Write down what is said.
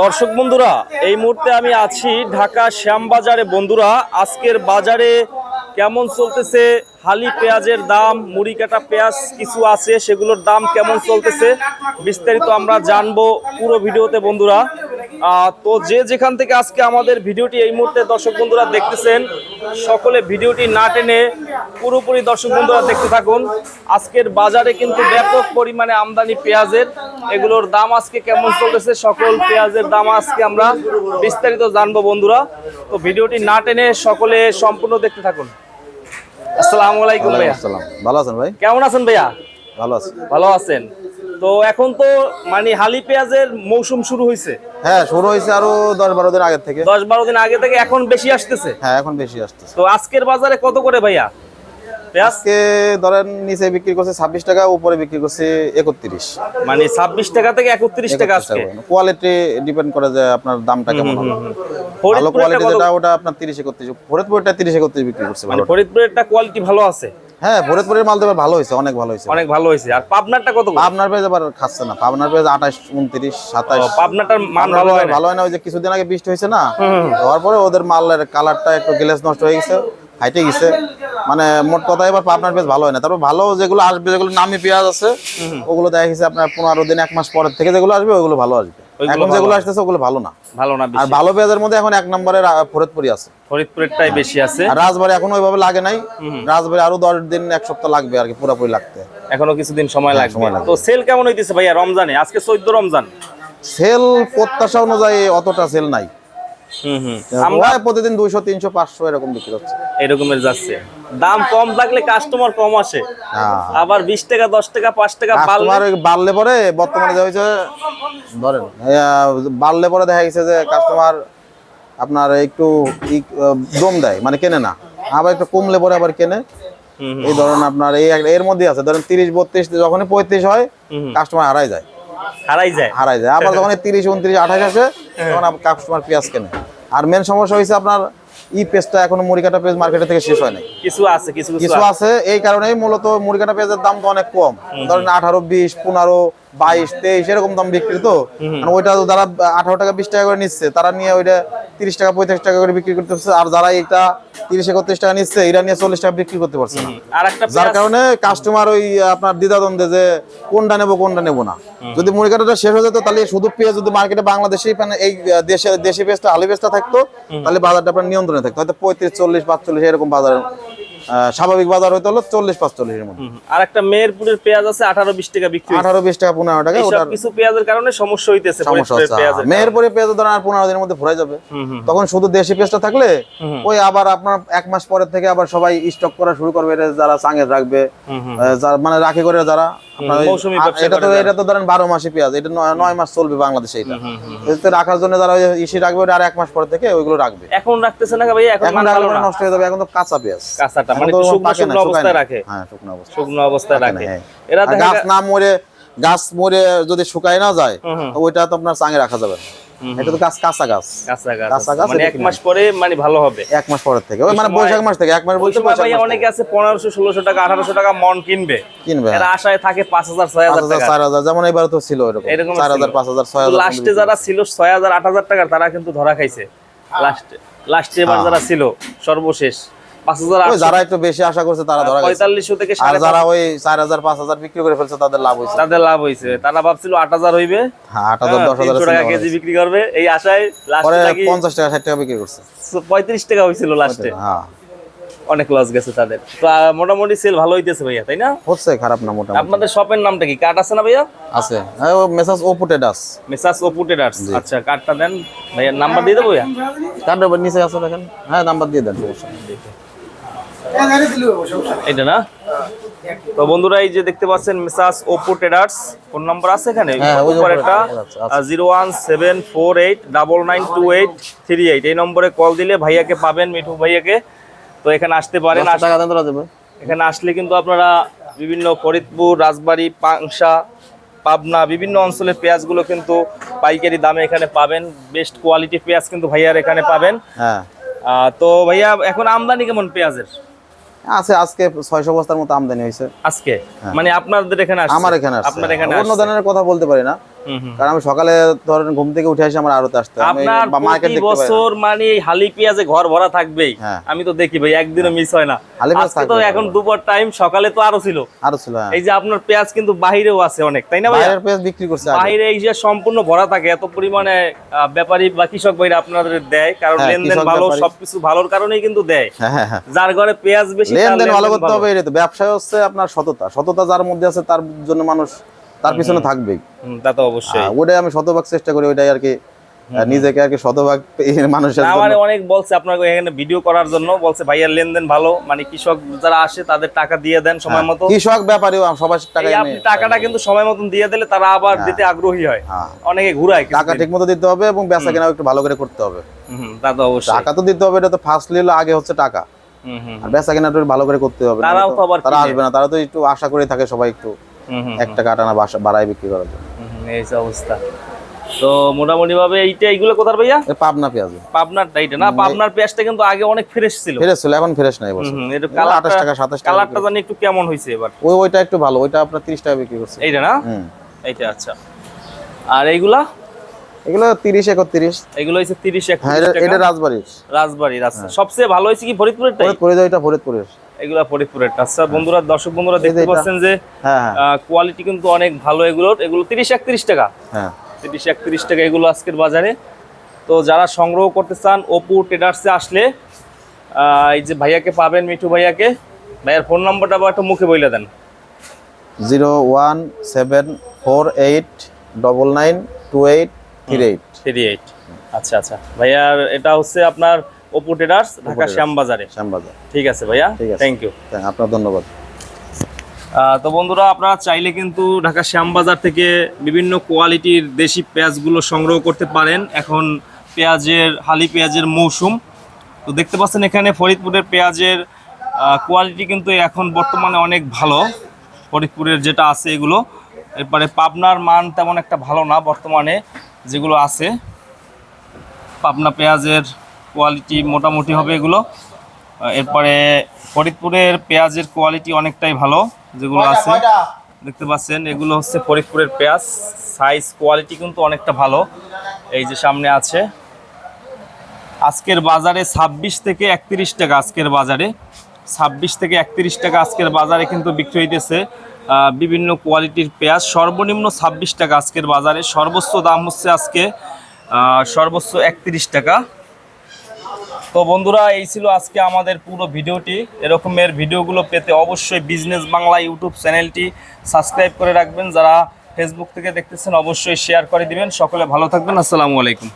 দর্শক বন্ধুরা, এই মুহূর্তে আমি আছি ঢাকা শ্যামবাজারে। বন্ধুরা, আজকের বাজারে কেমন চলতেছে? হালি পেঁয়াজের দাম, মুড়ি কাটা পেঁয়াজ কিছু আছে, সেগুলোর দাম কেমন চলতেছে? বিস্তারিত আমরা জানব পুরো ভিডিওতে বন্ধুরা। তো যে যেখান থেকে আজকে আমাদের ভিডিওটি এই মুহূর্তে দর্শক বন্ধুরা দেখতেছেন সকলে ভিডিওটি না টেনে পুরোপুরি দর্শক বন্ধুরা দেখতে থাকুন। আজকের বাজারে কিন্তু ব্যাপক পরিমাণে আমদানি পেঁয়াজের এগুলোর দাম আজকে কেমন চলতেছে সকল পেঁয়াজের দাম আজকে আমরা বিস্তারিত জানব বন্ধুরা। তো ভিডিওটি না টেনে সকলে সম্পূর্ণ দেখতে থাকুন। আসসালামু আলাইকুম ভাইয়া। আসসালাম। ভালো আছেন ভাই? কেমন আছেন ভাইয়া? ভালো আছেন ভালো আছেন। তো এখন তো মানে হালি পেঁয়াজের মৌসুম শুরু হয়েছে হ্যাঁ শুরু হয়েছে আরও দশ বারো দিন আগের থেকে। দশ বারো দিন আগে থেকে এখন বেশি আসতেছে? হ্যাঁ এখন বেশি আসতেছে। তো আজকের বাজারে কত করে ভাইয়া? আজকে ধরেন নিচে বিক্রি করছে ছাব্বিশ টাকা উপরে বিক্রি করছে একত্রিশ। মানে ছাব্বিশ টাকা থেকে একত্রিশ টাকা কোয়ালিটি ডিপেন্ড করে। যে আপনার দামটা কেমন ভালো কোয়ালিটি যেটা ওটা আপনার তিরিশ একত্রিশ। ফরিদপুরটা তিরিশ একত্রিশ বিক্রি করছে মানে ফরিদপুরেরটা কোয়ালিটি ভালো আছে? হ্যাঁ ফরিদপুরের মাল দেবার ভালো হয়েছে অনেক ভালো হয়েছে। অনেক ভালো হয়েছে। আর পাবনারটা কত পাবনার পেজ আবার খাচ্ছে না। পাবনার পেজ আঠাশ উনত্রিশ সাতাশ। পাবনাটার মান ভালো হয় ভালো হয় না ওই যে কিছুদিন আগে বৃষ্টি হয়েছে না? হওয়ার পরে ওদের মালের কালারটা একটু গ্লেস নষ্ট হয়ে গেছে হাইটে গেছে। মানে মোট কথা এবার আপনার বেশ ভালো হয় না। তারপর ভালো যেগুলো আসবে যেগুলো নামি পেঁয়াজ আছে ওগুলো দেখা গেছে আপনার পনেরো দিন এক মাস পরের থেকে যেগুলো আসবে ওগুলো ভালো আসবে। এখন যেগুলো আসতেছে ওগুলো ভালো না। ভালো না আর ভালো পেঁয়াজের মধ্যে এখন এক নম্বরে ফরিদপুরি আছে। ফরিদপুরেরটাই বেশি আছে। আর রাজবাড়ি এখন ওইভাবে লাগে নাই। রাজবাড়ি আরও দশ দিন এক সপ্তাহ লাগবে আর কি পুরোপুরি লাগতে। এখনও কিছুদিন সময় লাগবে। হ্যাঁ, লাগবে। তো সেল কেমন হইতেছে ভাইয়া? রমজানে? আজকে চোদ্দ রমজান। সেল প্রত্যাশা অনুযায়ী অতটা সেল নাই। আমরা প্রতিদিন দুইশো তিনশো পাঁচশো এরকম বিক্রি হচ্ছে। এরকমের যাচ্ছে। দাম কম থাকলে কাস্টমার কম আসে। হ্যাঁ। আবার বিশ টাকা দশ টাকা পাঁচ টাকা বাড়লে পরে বর্তমানে যা হয়েছে ধরেন বাড়লে পরে দেখা গেছে যে কাস্টমার আপনার একটু দম দেয় মানে কেনে না। আবার একটু কমলে পরে আবার কেনে। এই ধরেন আপনার এই এর মধ্যে আছে ধরেন তিরিশ বত্রিশ যখনই পঁয়ত্রিশ হয় কাস্টমার হারাই যায়। হারাই যায়। হারাই যায়। আবার যখন তিরিশ উনত্রিশ আঠাশ আসে তখন কাস্টমার পেঁয়াজ কেনে। আর মেন সমস্যা হয়েছে আপনার ই পেজটা এখনও মুড়িকাটা পেজ মার্কেটে থেকে শেষ হয় নাই। কিছু আছে কিছু কিছু আছে। এই কারণেই মূলত মুরগিটা পেঁয়াজের দাম তো অনেক কম। ধরেন আঠারো বিশ পনেরো বাইশ তেইশ এরকম দাম বিক্রি তো। মানে ওইটা যারা আঠারো টাকা বিশ টাকা করে নিচ্ছে তারা নিয়ে ওইটা তিরিশ টাকা পঁয়ত্রিশ টাকা করে বিক্রি করতে পারছে আর যারা এটা তিরিশ একত্রিশ টাকা নিচ্ছে এরা নিয়ে চল্লিশ টাকা বিক্রি করতে পারছে না। আর একটা যার কারণে কাস্টমার ওই আপনার দ্বিধাদ্বন্দ্বে যে কোনটা নেব কোনটা নেব না। যদি মুড়ি কাটাটা শেষ হয়ে যেত তাহলে শুধু পেঁয়াজ যদি মার্কেটে বাংলাদেশে মানে এই দেশে দেশি পেঁয়াজটা আলু পেঁয়াজটা থাকতো তাহলে বাজারটা আপনার নিয়ন্ত্রণে থাকতো। হয়তো পঁয়ত্রিশ চল্লিশ পাঁচচল্লিশ এরকম বাজার স্বাভাবিক বাজার হয়তো হলো চল্লিশ পাঁচচল্লিশের মধ্যে। আর একটা মেহেরপুরের পেঁয়াজ আছে আঠারো বিশ টাকা বিক্রি আঠারো বিশ টাকা পনেরো টাকা ওটার কিছু পেঁয়াজের কারণে সমস্যা হইতেছে সমস্যা পেঁয়াজ ধরেন আর পনেরো দিনের মধ্যে ভরে যাবে। তখন শুধু দেশি পেঁয়াজটা থাকলে ওই আবার আপনার এক মাস পরের থেকে আবার সবাই স্টক করা শুরু করবে। যারা রাখবে যারা মানে রাখি করে যারা এটা তো এটা তো ধরেন বারো মাসে পেঁয়াজ এটা নয়- মাস চলবে বাংলাদেশে এটা। রাখার জন্য যারা ইসি রাখবে ওটা আর এক মাস পর থেকে ওইগুলো রাখবে। এখন রাখতেছে না ভাই? এখন নষ্ট হয়ে যাবে। এখন তো কাঁচা পেঁয়াজ। কাঁচাটা মানে শুকনো অবস্থায় রাখে। হ্যাঁ শুকনো অবস্থা শুকনো অবস্থায় রাখে। হ্যাঁ। এরা গাছ না মরে গাছ মরে যদি শুকায় না যায় ওইটা তো আপনার চাঙে রাখা যাবে না। এটা তো গাছ কাঁচা গাছ। কাঁচা গাছ মানে এক মাস পরে মানে ভালো হবে। এক মাস পরের থেকে। মানে বৈশাখ মাস থেকে এক মাস ভাই অনেকে আছে পনেরোশো ষোলোশো টাকা আঠারোশো টাকা মন কিনবে। কিনবে। এরা আশায় থাকে পাঁচ হাজার ছয় পাঁচ হাজার হাজার টাকা। চার হাজার যেমন এবার তো ছিল এরকম। এরকম চার হাজার পাঁচ হাজার ছয় হাজার লাস্টে যারা ছিল ছয় হাজার আট হাজার টাকার তারা কিন্তু ধরা খাইছে। লাস্টে লাস্টে এবার যারা ছিল সর্বশেষ। যারা একটু বেশি আশা করছে তারা ধরা পঁয়তাল্লিশশো থেকে আর যারা ওই চার হাজার পাঁচ হাজার বিক্রি করে ফেলছে তাদের লাভ হয়েছে। তাদের লাভ হয়েছে। তারা ভাবছিল আট হাজার হইবে। হ্যাঁ আট হাজার হ্যাঁ, দশ হাজার টাকা কেজি বিক্রি করবে। এই আশায় লাস্টে পঞ্চাশ টাকা ষাট টাকা বিক্রি করছে। পঁয়ত্রিশ টাকা হয়েছিল লাস্টে হ্যাঁ। অনেক লস গেছে তাদের। তো মোটামুটি সেল ভালো হইতেছে ভাইয়া তাই না? হচ্ছে খারাপ না মোটামুটি। আপনাদের শপের নামটা কি? কার্ড আছে না ভাইয়া? আছে। ওপো ট্রেডার্স আচ্ছা কার্ডটা দেন। ভাইয়া নাম্বার দিয়ে দেবো ভাইয়া? কার্ডের নিচে আছে দেখেন। হ্যাঁ নাম্বার দিয়ে দেন। সমস্যা নেই। এটা না? তো বন্ধুরা এই যে দেখতে পাচ্ছেন message Oppo traders phone number আছে এখানে? হ্যাঁ, একটা। Zero one seven four eight double nine two eight three eight. এই নম্বরে কল দিলে ভাইয়াকে পাবেন মিঠু ভাইয়াকে। তো এখানে আসতে পারেন এখানে আসলে কিন্তু আপনারা বিভিন্ন ফরিদপুর রাজবাড়ী পাংশা পাবনা বিভিন্ন অঞ্চলের পেঁয়াজগুলো কিন্তু পাইকারি দামে এখানে পাবেন। বেস্ট কোয়ালিটি পেঁয়াজ কিন্তু ভাইয়ার এখানে পাবেন। হ্যাঁ। আহ, তো ভাইয়া এখন আমদানি কেমন পেঁয়াজের? আছে আজকে ছয়শো বস্তার মতো আমদানি হয়েছে। আজকে? মানে আপনাদের এখানে? আমার এখানে আপনার এখানে অন্য ধরনের কথা বলতে পারি না। কারণ আমি সকালে ধরেন ঘুম থেকে উঠে আসি আমার আড়তে আসতে আপনার প্রতি না। বছর মানে হালি পেঁয়াজে ঘর ভরা থাকবেই। হ্যাঁ। আমি তো দেখি ভাই একদিনও মিস হয় না। আজকে তো এখন দুপুর টাইম সকালে তো আরও ছিল। আরও ছিল হ্যাঁ। এই যে আপনার পেঁয়াজ কিন্তু আছে অনেক তাই না ভাই বাইরের পেঁয়াজ বিক্রি করছে। বাহিরে এই যে সম্পূর্ণ ভরা থাকে এত পরিমাণে ব্যাপারী বা কৃষক ভাইরা আপনাদের দেয় কারণ হ্যাঁ, লেনদেন ভালো সবকিছু ভালোর কারণেই কিন্তু দেয়। হ্যাঁ হ্যাঁ হ্যাঁ। যার ঘরে পেঁয়াজ বেশি লেনদেন ভালো করতে হবে এটা তো। ব্যবসায় হচ্ছে আপনার সততা। সততা যার মধ্যে আছে তার জন্য মানুষ তার পিছনে থাকবেই। তা তো অবশ্যই। আহ, ওটাই আমি শতভাগ চেষ্টা করি ওইটাই আর কি নিজেকে আর কি শতভাগ মানুষের জন্য। আমার অনেক বলছে আপনাকে এখানে ভিডিও করার জন্য বলছে ভাইয়ার লেনদেন ভালো মানে কৃষক যারা আসে তাদের টাকা দিয়ে দেন সময় মতো। কৃষক ব্যাপারীও সবার টাকা আপনি টাকাটা কিন্তু সময় মতন দিয়ে দিলে তারা আবার দিতে আগ্রহী হয়। হ্যাঁ। অনেকে ঘুরায় টাকা ঠিক মতো দিতে হবে এবং বেচা কেনাও একটু ভালো করে করতে হবে। তা তো অবশ্যই। টাকা তো দিতে হবে এটা তো ফার্স্ট লিলো আগে হচ্ছে টাকা। আর বেচা কেনাটা ভালো করে করতে হবে তারাও তো আবার তারা আসবে না তারা তো একটু আশা করে থাকে সবাই একটু। এক টাকা আটানা বাসা- বাড়ায় বিক্রি করার জন্য। এই অবস্থা। তো মোটামুটি ভাবে এইটা এইগুলো কোথার ভাইয়া? পাবনা পেঁয়াজ। পাবনার এইটা না? পাবনার পেঁয়াজটা কিন্তু আগে অনেক ফ্রেশ ছিল। ফ্রেশ ছিল এখন ফ্রেশ নাই একটু আঠাশ কালারটা টাকা সাতাশ টাকা কালারটা জানি একটু কেমন হয়েছে এবার। ওই ওইটা একটু ভালো ওইটা আপনার তিরিশ টাকা বিক্রি করছে। এইটা না? এইটা আচ্ছা। আর এইগুলা? এগুলো তিরিশ একত্রিশ। এগুলো হচ্ছে তিরিশ হ্যাঁ একত্রিশ এটা- টাকা। এটা রাজবাড়ির। রাজবাড়ির আচ্ছা। সবচেয়ে ভালো হয়েছে কি ফরিদপুরেরটাই? ফরিদপুরে ওইটা ফরিদপুরের। এগুলা ফরিদপুরের আচ্ছা বন্ধুরা দর্শক বন্ধুরা দেখতে পাচ্ছেন যে হ্যাঁ হ্যাঁ। কোয়ালিটি কিন্তু অনেক ভালো এগুলোর। এগুলো তিরিশ একত্রিশ টাকা। হ্যাঁ। তিরিশ একত্রিশ টাকা এগুলো আজকের বাজারে। তো যারা সংগ্রহ করতে চান অপু ট্রেডার্সে আসলে এই যে ভাইয়াকে পাবেন মিঠু ভাইয়াকে ভাইয়ার ফোন নাম্বারটা আবার একটু মুখে বলে দেন। Zero one seven four eight double nine two eight three eight. Three eight. আচ্ছা আচ্ছা। ভাইয়ার এটা হচ্ছে আপনার অপু ট্রেডার্স ঢাকা শ্যামবাজারে। শ্যামবাজার। ঠিক আছে ভাইয়া। থ্যাংক ইউ আপনার ধন্যবাদ। তো বন্ধুরা আপনারা চাইলে কিন্তু ঢাকা শ্যামবাজার থেকে বিভিন্ন কোয়ালিটির দেশি পেঁয়াজগুলো সংগ্রহ করতে পারেন। এখন পেঁয়াজের হালি পেঁয়াজের মৌসুম। তো দেখতে পাচ্ছেন এখানে ফরিদপুরের পেঁয়াজের কোয়ালিটি কিন্তু এখন বর্তমানে অনেক ভালো। ফরিদপুরের যেটা আছে এগুলো। এরপরে পাবনার মান তেমন একটা ভালো না বর্তমানে যেগুলো আছে। পাবনা পেঁয়াজের কোয়ালিটি মোটামুটি হবে এগুলো। এরপরে ফরিদপুরের পেঁয়াজের কোয়ালিটি অনেকটাই ভালো যেগুলো আছে। দেখতে পাচ্ছেন এগুলো হচ্ছে ফরিদপুরের পেঁয়াজ। সাইজ কোয়ালিটি কিন্তু অনেকটা ভালো। এই যে সামনে আছে। আজকের বাজারে ছাব্বিশ থেকে একত্রিশ টাকা আজকের বাজারে। ছাব্বিশ থেকে একত্রিশ টাকা আজকের বাজারে কিন্তু বিক্রি হইতেছে। বিভিন্ন কোয়ালিটির পেঁয়াজ। সর্বনিম্ন ছাব্বিশ টাকা আজকের বাজারে। সর্বোচ্চ দাম হচ্ছে আজকে সর্বোচ্চ একত্রিশ টাকা। তো বন্ধুরা, এই ছিল আজকে আমাদের পুরো ভিডিওটি। এরকমের ভিডিওগুলো পেতে অবশ্যই বিজনেস বাংলা ইউটিউব চ্যানেলটি সাবস্ক্রাইব করে রাখবেন। যারা ফেসবুক থেকে দেখতেছেন, অবশ্যই শেয়ার করে দিবেন। সকলে ভালো থাকবেন। আসসালামু আলাইকুম।